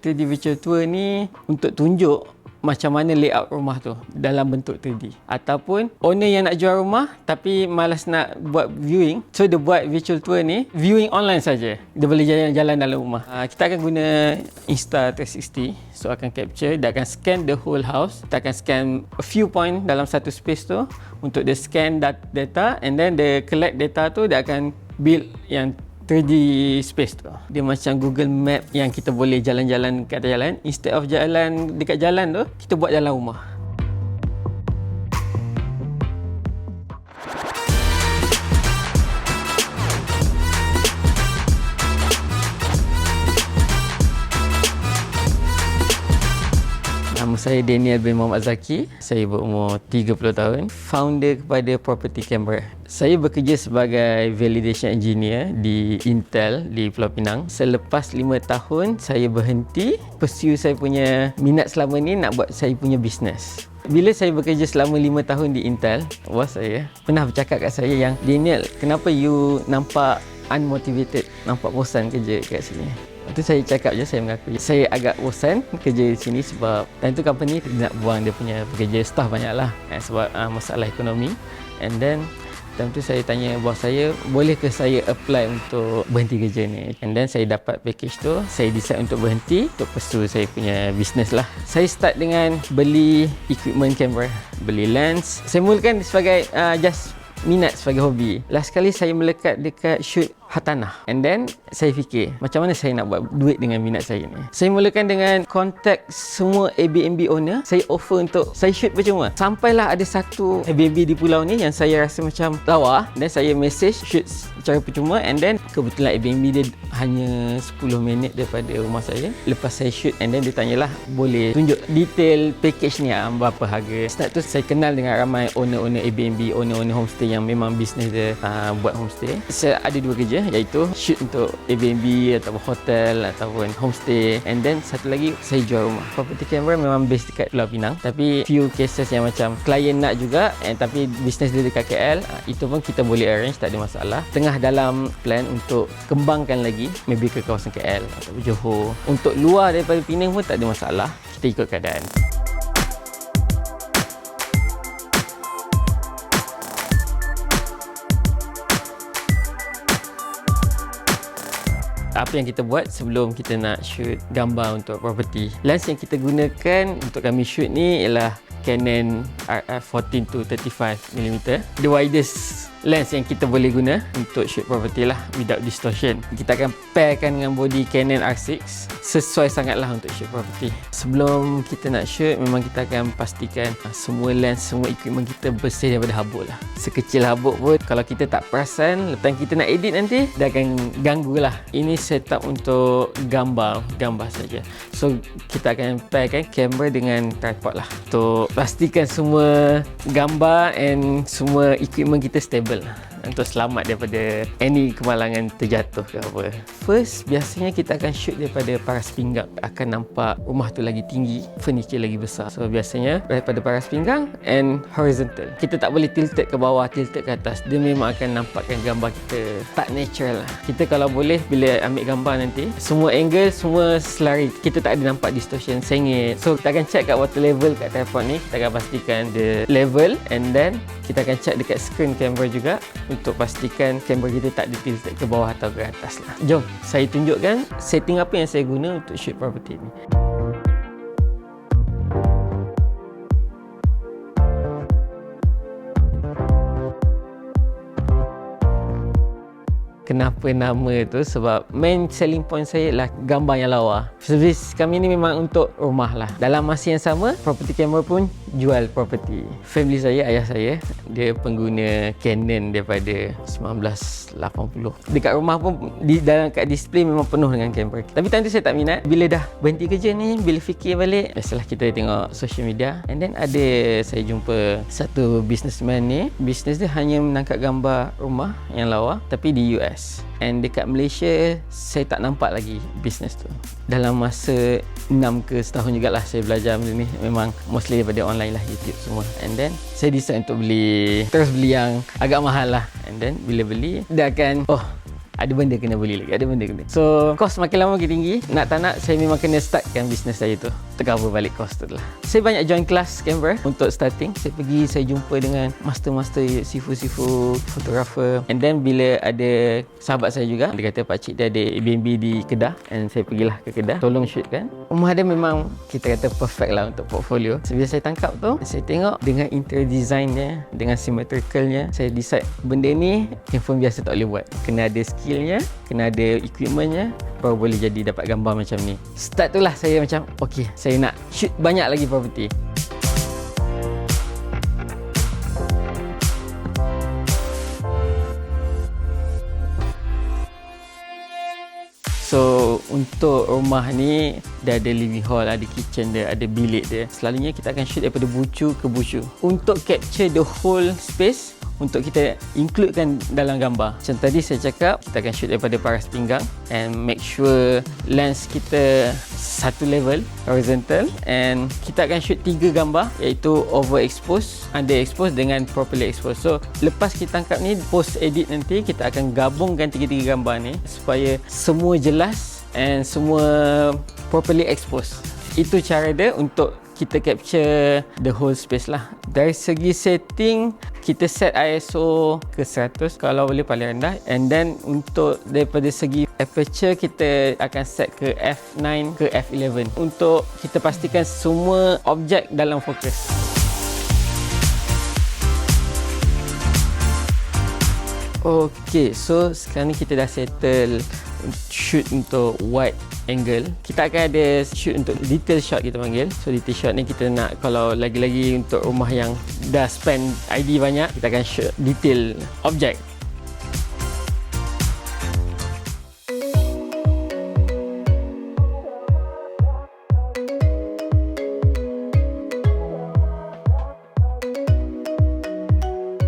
3D Virtual Tour ni untuk tunjuk macam mana layout rumah tu dalam bentuk 3D ataupun owner yang nak jual rumah tapi malas nak buat viewing. So dia buat virtual tour ni viewing online saja. Dia boleh jalan-jalan dalam rumah. Uh, kita akan guna Insta360 so akan capture. Dia akan scan the whole house. Kita akan scan a few point dalam satu space tu. Untuk dia scan data and then dia collect data tu dia akan build yang 3D space tu. Dia macam Google Map yang kita boleh jalan-jalan kat jalan. Instead of jalan dekat jalan tu, kita buat jalan rumah. Saya Daniel bin Muhammad Zaki. Saya berumur 30 tahun. Founder kepada Property Canberra. Saya bekerja sebagai validation engineer di Intel di Pulau Pinang. Selepas 5 tahun saya berhenti pursue saya punya minat selama ni nak buat saya punya bisnes. Bila saya bekerja selama 5 tahun di Intel, bos saya pernah bercakap kat saya yang Daniel, kenapa you nampak unmotivated, nampak bosan kerja kat sini? Itu saya cakap je, saya mengaku. Saya agak bosan kerja di sini sebab time tu company nak buang dia punya pekerja staff banyak lah eh, sebab uh, masalah ekonomi. And then time tu saya tanya bos saya, boleh ke saya apply untuk berhenti kerja ni? And then saya dapat package tu, saya decide untuk berhenti untuk pursue saya punya business lah. Saya start dengan beli equipment camera, beli lens. Saya mulakan sebagai uh, just minat sebagai hobi. Last kali saya melekat dekat shoot hartanah. And then saya fikir macam mana saya nak buat duit dengan minat saya ni. Saya mulakan dengan contact semua Airbnb owner. Saya offer untuk saya shoot percuma. Sampailah ada satu Airbnb di pulau ni yang saya rasa macam lawa. Dan saya message shoot secara percuma and then kebetulan Airbnb dia hanya 10 minit daripada rumah saya. Lepas saya shoot and then dia tanyalah boleh tunjuk detail package ni ah, berapa harga. Start tu saya kenal dengan ramai owner-owner Airbnb, owner-owner homestay yang memang bisnes dia uh, buat homestay. Saya ada dua kerja je iaitu shoot untuk Airbnb ataupun hotel ataupun homestay. And then satu lagi saya jual rumah. Property camera memang base dekat Pulau Pinang tapi few cases yang macam klien nak juga and tapi bisnes dia dekat KL ah, itu pun kita boleh arrange tak ada masalah. Tengah dalam plan untuk kembangkan lagi maybe ke kawasan KL ataupun Johor. Untuk luar daripada Penang pun tak ada masalah kita ikut keadaan apa yang kita buat sebelum kita nak shoot gambar untuk property. Lens yang kita gunakan untuk kami shoot ni ialah Canon RF 14 to 35 mm. The widest lens yang kita boleh guna untuk shoot property lah without distortion. Kita akan pairkan dengan body Canon R6 sesuai sangatlah untuk shoot property. Sebelum kita nak shoot memang kita akan pastikan ah, semua lens, semua equipment kita bersih daripada habuk lah. Sekecil habuk pun kalau kita tak perasan lepas kita nak edit nanti dia akan ganggu lah. Ini setup untuk gambar, gambar saja. So kita akan pairkan kamera dengan tripod lah untuk pastikan semua gambar and semua equipment kita stable stable untuk selamat daripada any kemalangan terjatuh ke apa. First, biasanya kita akan shoot daripada paras pinggang. Akan nampak rumah tu lagi tinggi, furniture lagi besar. So, biasanya daripada paras pinggang and horizontal. Kita tak boleh tilted ke bawah, tilted ke atas. Dia memang akan nampakkan gambar kita tak natural lah. Kita kalau boleh, bila ambil gambar nanti, semua angle, semua selari. Kita tak ada nampak distortion, sengit. So, kita akan check kat water level kat tripod ni. Kita akan pastikan the level and then kita akan check dekat screen camera juga untuk pastikan kamera kita tak ditilted ke bawah atau ke atas lah. Jom, saya tunjukkan setting apa yang saya guna untuk shoot property ni. Kenapa nama tu sebab main selling point saya ialah gambar yang lawa. Servis kami ni memang untuk rumah lah. Dalam masa yang sama, property camera pun jual property. Family saya, ayah saya, dia pengguna Canon daripada 1980. Dekat rumah pun di dalam kat display memang penuh dengan kamera. Tapi tu saya tak minat. Bila dah berhenti kerja ni, bila fikir balik, biasalah kita tengok social media. And then ada saya jumpa satu businessman ni. Bisnes dia hanya menangkap gambar rumah yang lawa tapi di US US and dekat Malaysia saya tak nampak lagi bisnes tu. Dalam masa 6 ke setahun jugalah saya belajar benda ni. Memang mostly daripada online lah YouTube semua. And then saya decide untuk beli terus beli yang agak mahal lah. And then bila beli dia akan oh ada benda kena beli lagi ada benda kena. So kos makin lama makin tinggi. Nak tak nak saya memang kena startkan bisnes saya tu. Tercover balik kos tu lah. Saya banyak join kelas Canberra untuk starting. Saya pergi saya jumpa dengan master-master sifu-sifu fotografer. And then bila ada sahabat saya juga dia kata pakcik dia ada Airbnb di Kedah. And saya pergilah ke Kedah. Tolong shoot kan rumah dia memang kita kata perfect lah untuk portfolio. So, bila saya tangkap tu saya tengok dengan interior designnya dengan symmetricalnya saya decide benda ni handphone biasa tak boleh buat. Kena ada skillnya kena ada equipmentnya baru boleh jadi dapat gambar macam ni start tu lah saya macam okay saya nak shoot banyak lagi property So untuk rumah ni dia ada living hall, ada kitchen dia, ada bilik dia. Selalunya kita akan shoot daripada bucu ke bucu. Untuk capture the whole space, untuk kita includekan dalam gambar. Macam tadi saya cakap, kita akan shoot daripada paras pinggang and make sure lens kita satu level horizontal and kita akan shoot tiga gambar iaitu overexpose, underexpose dengan properly exposed. So lepas kita tangkap ni post edit nanti kita akan gabungkan tiga-tiga gambar ni supaya semua jelas and semua properly exposed. Itu cara dia untuk kita capture the whole space lah. Dari segi setting, kita set ISO ke 100 kalau boleh paling rendah and then untuk daripada segi aperture kita akan set ke f9 ke f11 untuk kita pastikan semua objek dalam fokus. Okay, so sekarang ni kita dah settle shoot untuk wide angle. Kita akan ada shoot untuk detail shot kita panggil. So detail shot ni kita nak kalau lagi-lagi untuk rumah yang dah spend ID banyak kita akan shoot detail objek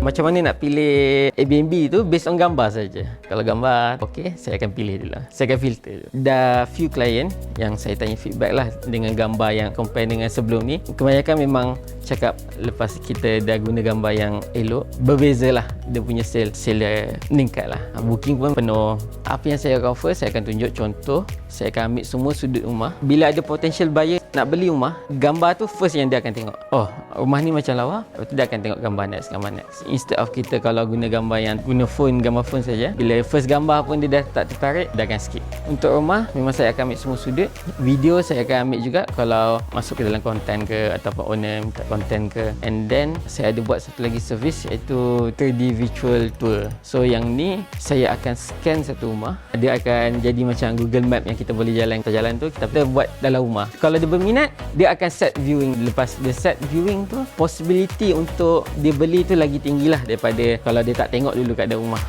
macam mana nak pilih Airbnb tu based on gambar saja. Kalau gambar okey, saya akan pilih dulu. Saya akan filter. Dah few client yang saya tanya feedback lah dengan gambar yang compare dengan sebelum ni. Kebanyakan memang cakap lepas kita dah guna gambar yang elok, berbeza lah dia punya sale. Sale meningkat lah. Booking pun penuh. Apa yang saya akan offer, saya akan tunjuk contoh. Saya akan ambil semua sudut rumah. Bila ada potential buyer nak beli rumah, gambar tu first yang dia akan tengok. Oh, rumah ni macam lawa. Lepas tu dia akan tengok gambar next, gambar next instead of kita kalau guna gambar yang guna phone gambar phone saja bila first gambar pun dia dah tak tertarik dia akan skip untuk rumah memang saya akan ambil semua sudut. Video saya akan ambil juga kalau masuk ke dalam konten ke ataupun owner minta konten ke. And then saya ada buat satu lagi servis iaitu 3D virtual tour. So yang ni saya akan scan satu rumah. Dia akan jadi macam Google Map yang kita boleh jalan. Kita jalan tu kita buat dalam rumah. Kalau dia berminat dia akan set viewing. Lepas dia set viewing tu possibility untuk dia beli tu lagi tinggi lah daripada kalau dia tak tengok dulu kat dalam rumah.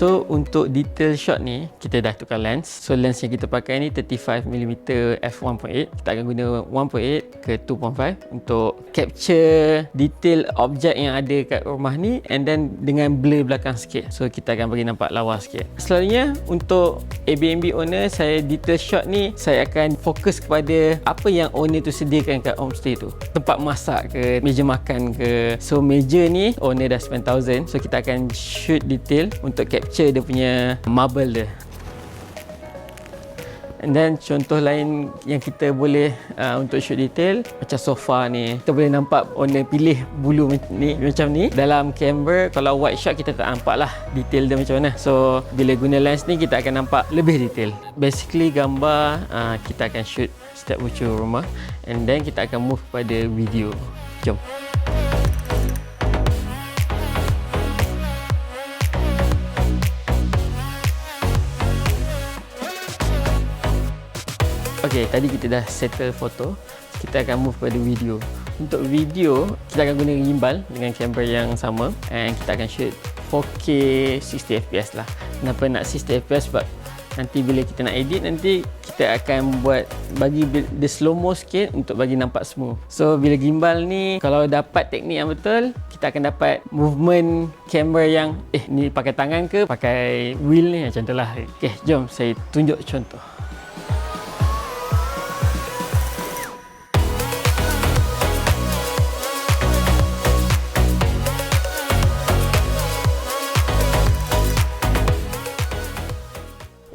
So untuk detail shot ni kita dah tukar lens. So lens yang kita pakai ni 35mm f1.8. Kita akan guna 1.8 ke 2.5 untuk capture detail objek yang ada kat rumah ni and then dengan blur belakang sikit. So kita akan bagi nampak lawa sikit. Selalunya untuk Airbnb owner saya detail shot ni saya akan fokus kepada apa yang owner tu sediakan kat homestay tu. Tempat masak ke, meja makan ke. So meja ni owner dah spend 1000. So kita akan shoot detail untuk capture capture dia punya marble dia. And then contoh lain yang kita boleh uh, untuk shoot detail macam sofa ni. Kita boleh nampak owner pilih bulu ni macam ni. Dalam camera kalau white shot kita tak nampak lah detail dia macam mana. So bila guna lens ni kita akan nampak lebih detail. Basically gambar uh, kita akan shoot setiap bucu rumah. And then kita akan move pada video. Jom Okey, tadi kita dah settle foto. Kita akan move pada video. Untuk video, kita akan guna gimbal dengan kamera yang sama and kita akan shoot 4K 60 fps lah. Kenapa nak 60 fps? Sebab nanti bila kita nak edit nanti kita akan buat bagi the slow mo sikit untuk bagi nampak smooth. So bila gimbal ni kalau dapat teknik yang betul, kita akan dapat movement kamera yang eh ni pakai tangan ke pakai wheel ni macam tu lah. Okey, jom saya tunjuk contoh.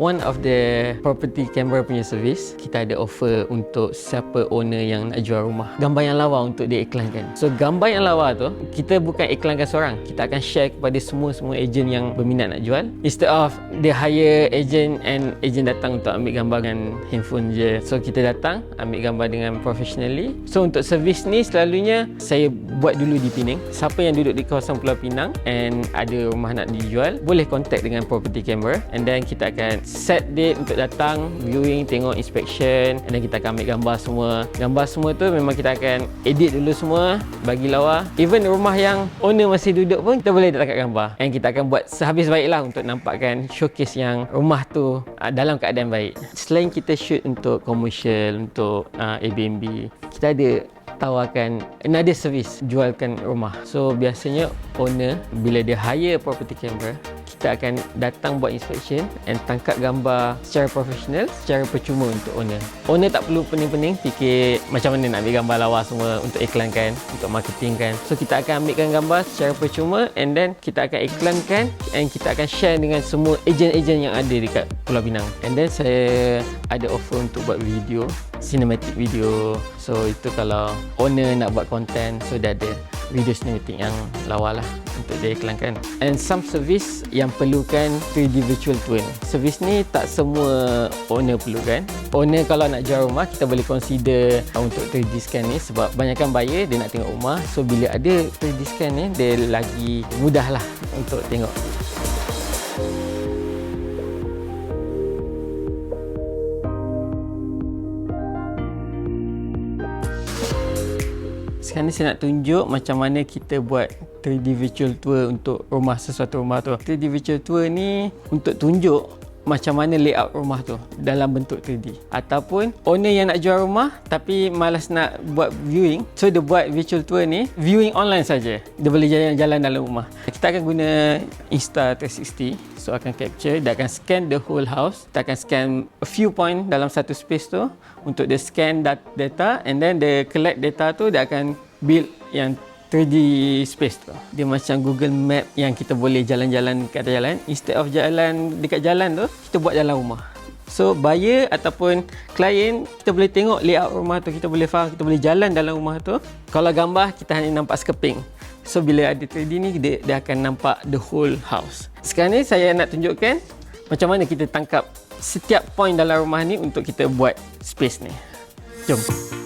One of the property camera punya service kita ada offer untuk siapa owner yang nak jual rumah. Gambar yang lawa untuk diiklankan. So gambar yang lawa tu kita bukan iklankan seorang. Kita akan share kepada semua-semua ejen yang berminat nak jual. Instead of dia hire ejen and ejen datang untuk ambil gambar dengan handphone je. So kita datang ambil gambar dengan professionally. So untuk servis ni selalunya saya buat dulu di Penang. Siapa yang duduk di kawasan Pulau Pinang and ada rumah nak dijual boleh contact dengan property camera. And then kita akan set date untuk datang viewing tengok inspection then kita akan ambil gambar semua. Gambar semua tu memang kita akan edit dulu semua bagi lawa. Even rumah yang owner masih duduk pun kita boleh letak gambar. And kita akan buat sehabis baiklah untuk nampakkan showcase yang rumah tu uh, dalam keadaan baik. Selain kita shoot untuk commercial untuk uh, Airbnb kita ada tawarkan another service jualkan rumah. So biasanya owner bila dia hire property camera kita akan datang buat inspection and tangkap gambar secara profesional secara percuma untuk owner. Owner tak perlu pening-pening fikir macam mana nak ambil gambar lawa semua untuk iklankan untuk marketing kan so kita akan ambilkan gambar secara percuma and then kita akan iklankan and kita akan share dengan semua ejen-ejen yang ada dekat Pulau Pinang. And then saya ada offer untuk buat video cinematic video. So itu kalau owner nak buat content so dia ada video cinematic yang lawa lah untuk dia iklankan and some service yang perlukan 3D virtual twin service ni tak semua owner perlukan. Owner kalau nak jual rumah kita boleh consider untuk 3D scan ni sebab banyakkan buyer dia nak tengok rumah. So bila ada 3D scan ni dia lagi mudah lah untuk tengok ni saya nak tunjuk macam mana kita buat 3D virtual tour untuk rumah sesuatu rumah tu. 3D virtual tour ni untuk tunjuk macam mana layout rumah tu dalam bentuk 3D. Ataupun owner yang nak jual rumah tapi malas nak buat viewing, so dia buat virtual tour ni viewing online saja. Dia boleh jalan-jalan dalam rumah. Kita akan guna Insta360 so akan capture dia akan scan the whole house dia akan scan a few point dalam satu space tu untuk dia scan data and then dia collect data tu dia akan build yang 3D space tu. Dia macam Google Map yang kita boleh jalan-jalan kat jalan. Instead of jalan dekat jalan tu, kita buat jalan rumah. So buyer ataupun klien kita boleh tengok layout rumah tu, kita boleh faham, kita boleh jalan dalam rumah tu. Kalau gambar kita hanya nampak sekeping. So bila ada 3D ni dia, dia akan nampak the whole house. Sekarang ni saya nak tunjukkan macam mana kita tangkap setiap point dalam rumah ni untuk kita buat space ni. Jom.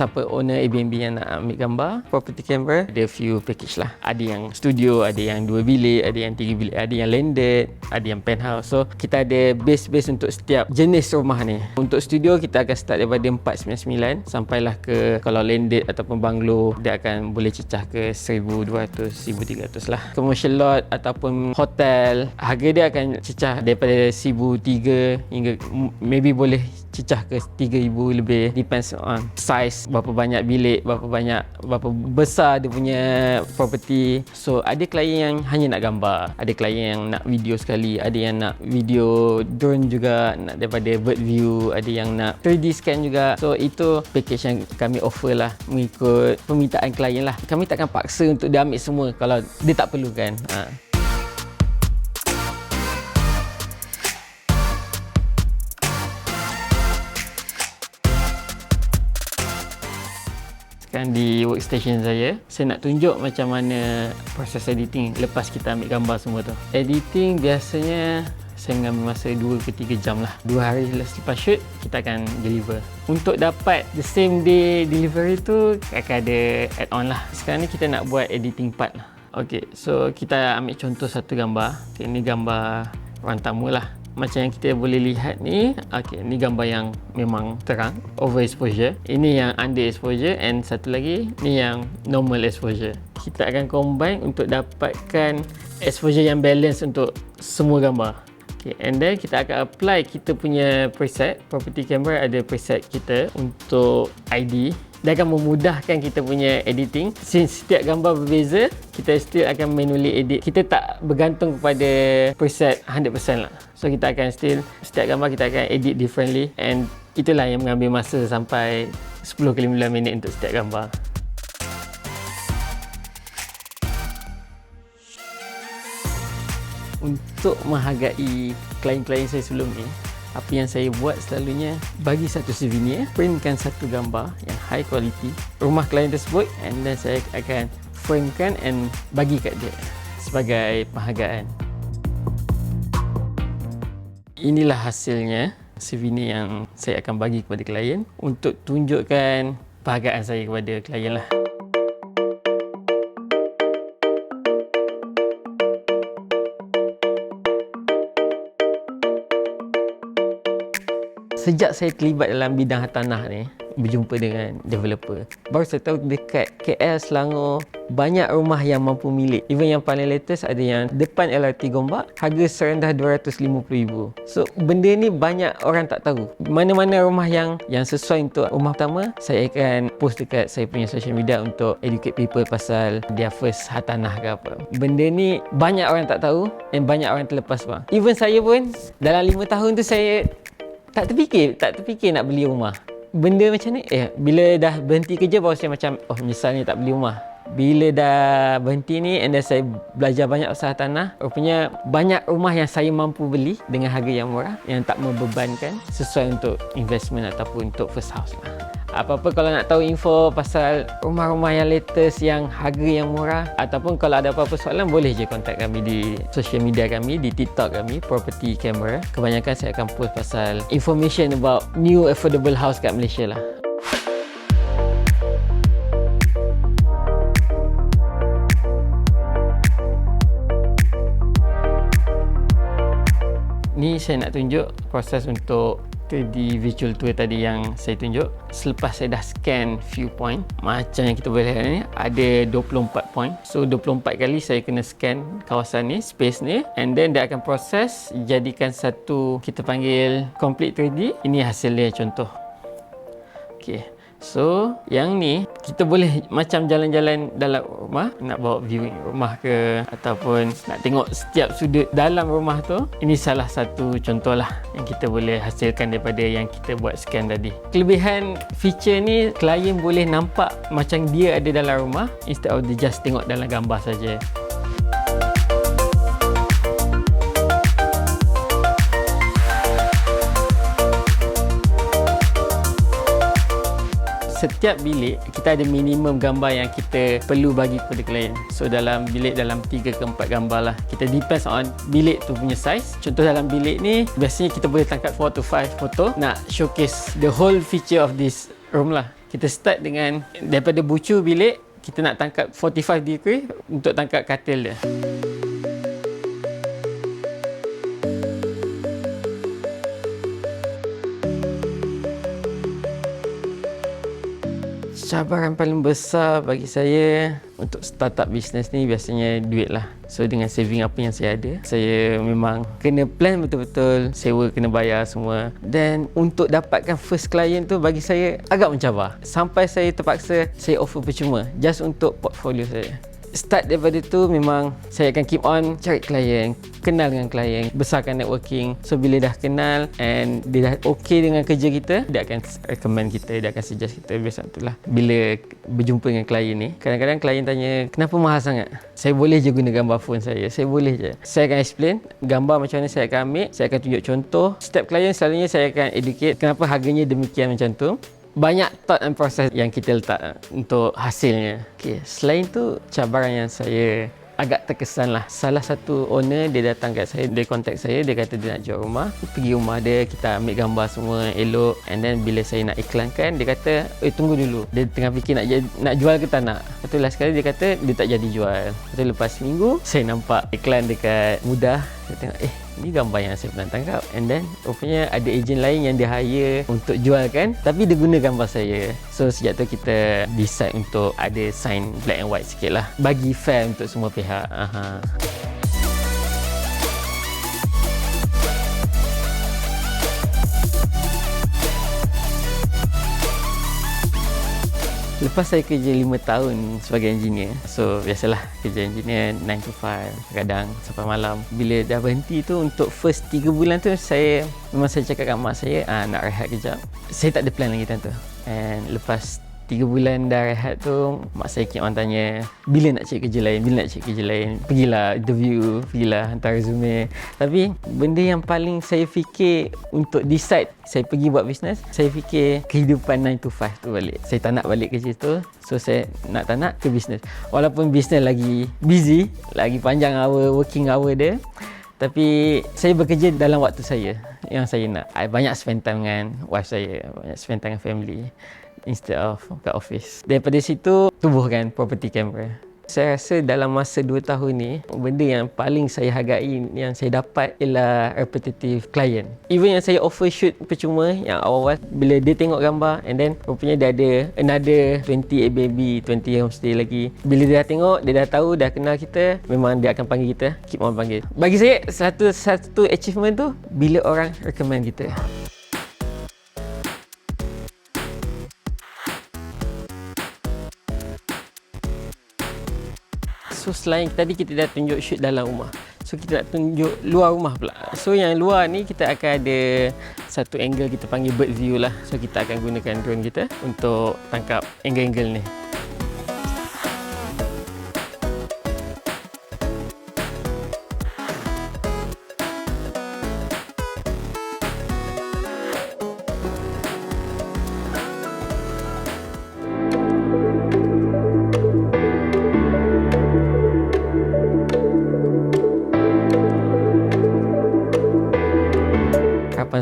Siapa owner Airbnb yang nak ambil gambar property camera ada few package lah. Ada yang studio ada yang dua bilik ada yang tiga bilik ada yang landed ada yang penthouse. So kita ada base-base untuk setiap jenis rumah ni. Untuk studio kita akan start daripada 499 sampailah ke kalau landed ataupun banglo dia akan boleh cecah ke 1200 1300 lah. Commercial lot ataupun hotel harga dia akan cecah daripada 1003 hingga maybe boleh cecah ke 3000 lebih depends on size berapa banyak bilik berapa banyak berapa besar dia punya property. So ada klien yang hanya nak gambar ada klien yang nak video sekali ada yang nak video drone juga nak daripada bird view ada yang nak 3D scan juga. So itu package yang kami offer lah mengikut permintaan klien lah. Kami takkan paksa untuk dia ambil semua kalau dia tak perlukan. Ha. Kan di workstation saya saya nak tunjuk macam mana proses editing lepas kita ambil gambar semua tu. Editing biasanya saya mengambil masa 2 ke 3 jam lah. 2 hari selepas shoot kita akan deliver. Untuk dapat the same day delivery tu akan ada add on lah. Sekarang ni kita nak buat editing part lah. Ok so kita ambil contoh satu gambar. Okay, ini gambar ruang tamu lah macam yang kita boleh lihat ni okey ni gambar yang memang terang overexposure ini yang under exposure and satu lagi ni yang normal exposure. Kita akan combine untuk dapatkan exposure yang balance untuk semua gambar. Okay, and then kita akan apply kita punya preset. Property camera ada preset kita untuk ID dia akan memudahkan kita punya editing. Since setiap gambar berbeza kita still akan manually edit. Kita tak bergantung kepada preset 100% lah. So kita akan still setiap gambar kita akan edit differently. And itulah yang mengambil masa sampai 10 ke 15 minit untuk setiap gambar. Untuk menghargai klien-klien saya sebelum ni apa yang saya buat selalunya bagi satu souvenir printkan satu gambar yang high quality rumah klien tersebut and then saya akan framekan and bagi kat dia sebagai penghargaan. Inilah hasilnya souvenir yang saya akan bagi kepada klien untuk tunjukkan penghargaan saya kepada klien lah sejak saya terlibat dalam bidang tanah ni berjumpa dengan developer baru saya tahu dekat KL Selangor banyak rumah yang mampu milik. Even yang paling latest ada yang depan LRT Gombak harga serendah RM250,000 so benda ni banyak orang tak tahu. Mana-mana rumah yang yang sesuai untuk rumah pertama saya akan post dekat saya punya social media untuk educate people pasal dia first hartanah ke apa. Benda ni banyak orang tak tahu dan banyak orang terlepas bang. Even saya pun dalam 5 tahun tu saya tak terfikir tak terfikir nak beli rumah. Benda macam ni eh bila dah berhenti kerja baru saya macam oh ni tak beli rumah. Bila dah berhenti ni and then saya belajar banyak usaha tanah rupanya banyak rumah yang saya mampu beli dengan harga yang murah yang tak membebankan sesuai untuk investment ataupun untuk first house lah apa-apa kalau nak tahu info pasal rumah-rumah yang latest yang harga yang murah ataupun kalau ada apa-apa soalan boleh je contact kami di social media kami di TikTok kami Property Camera. Kebanyakan saya akan post pasal information about new affordable house kat Malaysia lah. Ni saya nak tunjuk proses untuk 3D visual tour tadi yang saya tunjuk. Selepas saya dah scan viewpoint macam yang kita boleh lihat ni ada 24 point. So 24 kali saya kena scan kawasan ni space ni and then dia akan proses jadikan satu kita panggil complete 3D ini hasil dia contoh. Ok So, yang ni kita boleh macam jalan-jalan dalam rumah, nak bawa view rumah ke ataupun nak tengok setiap sudut dalam rumah tu. Ini salah satu contoh lah yang kita boleh hasilkan daripada yang kita buat scan tadi. Kelebihan feature ni, klien boleh nampak macam dia ada dalam rumah instead of dia just tengok dalam gambar saja. Setiap bilik kita ada minimum gambar yang kita perlu bagi kepada klien. So dalam bilik dalam 3 ke 4 gambar lah. Kita depends on bilik tu punya size. Contoh dalam bilik ni biasanya kita boleh tangkap 4 to 5 foto nak showcase the whole feature of this room lah. Kita start dengan daripada bucu bilik kita nak tangkap 45 degree untuk tangkap katil dia. Cabaran paling besar bagi saya untuk startup bisnes ni biasanya duit lah. So dengan saving apa yang saya ada, saya memang kena plan betul-betul, sewa kena bayar semua. Dan untuk dapatkan first client tu bagi saya agak mencabar. Sampai saya terpaksa saya offer percuma just untuk portfolio saya start daripada tu memang saya akan keep on cari klien kenal dengan klien besarkan networking. So bila dah kenal and dia dah okay dengan kerja kita dia akan recommend kita dia akan suggest kita biasa itulah. Bila berjumpa dengan klien ni kadang-kadang klien tanya kenapa mahal sangat? Saya boleh je guna gambar phone saya saya boleh je. Saya akan explain gambar macam mana saya akan ambil saya akan tunjuk contoh. Setiap klien selalunya saya akan educate kenapa harganya demikian macam tu banyak thought and process yang kita letak untuk hasilnya. Okay. Selain tu, cabaran yang saya agak terkesan lah. Salah satu owner dia datang kat saya, dia contact saya, dia kata dia nak jual rumah. Pergi rumah dia, kita ambil gambar semua elok. And then bila saya nak iklankan, dia kata, eh tunggu dulu. Dia tengah fikir nak nak jual ke tak nak. Lepas tu last kali dia kata, dia tak jadi jual. Lepas tu lepas seminggu, saya nampak iklan dekat Mudah. Saya tengok, eh ni gambar yang saya pernah tangkap and then rupanya ada ejen lain yang dia hire untuk jualkan tapi dia guna gambar saya. So sejak tu kita decide untuk ada sign black and white sikit lah. Bagi fair untuk semua pihak. Aha. Lepas saya kerja 5 tahun sebagai engineer So biasalah kerja engineer 9 to 5 Kadang sampai malam. Bila dah berhenti tu untuk first 3 bulan tu Saya memang saya cakap kat mak saya ah, Nak rehat kejap. Saya tak ada plan lagi time tu And lepas tiga bulan dah rehat tu mak saya keep on tanya bila nak cari kerja lain? Bila nak cari kerja lain? Pergilah interview pergilah hantar resume. Tapi benda yang paling saya fikir untuk decide saya pergi buat bisnes saya fikir kehidupan 9 to 5 tu balik. Saya tak nak balik kerja tu so saya nak tak nak ke bisnes walaupun bisnes lagi busy lagi panjang hour working hour dia tapi saya bekerja dalam waktu saya yang saya nak. I banyak spend time dengan wife saya, banyak spend time dengan family instead of kat office. Daripada situ, tubuhkan property camera. Saya rasa dalam masa 2 tahun ni, benda yang paling saya hargai yang saya dapat ialah repetitive client. Even yang saya offer shoot percuma yang awal-awal, bila dia tengok gambar and then rupanya dia ada another 20 Airbnb, 20 homestay lagi. Bila dia dah tengok, dia dah tahu, dah kenal kita, memang dia akan panggil kita, keep on panggil. Bagi saya, satu satu achievement tu, bila orang recommend kita. So selain tadi kita dah tunjuk shoot dalam rumah. So kita nak tunjuk luar rumah pula. So yang luar ni kita akan ada satu angle kita panggil bird view lah. So kita akan gunakan drone kita untuk tangkap angle-angle ni.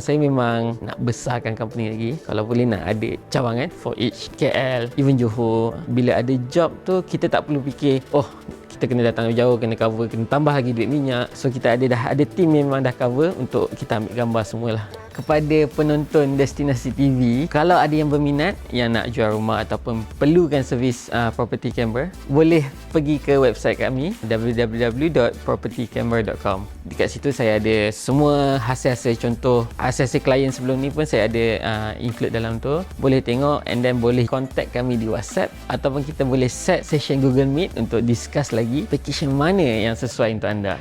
Saya memang nak besarkan company lagi. Kalau boleh nak ada cawangan for each KL even Johor. Bila ada job tu kita tak perlu fikir oh kita kena datang jauh kena cover kena tambah lagi duit minyak. So kita ada dah ada team memang dah cover untuk kita ambil gambar semualah kepada penonton Destinasi TV kalau ada yang berminat yang nak jual rumah ataupun perlukan servis uh, property camera boleh pergi ke website kami www.propertycamera.com dekat situ saya ada semua hasil-hasil contoh hasil-hasil klien sebelum ni pun saya ada uh, include dalam tu. Boleh tengok and then boleh contact kami di WhatsApp ataupun kita boleh set session Google Meet untuk discuss lagi package mana yang sesuai untuk anda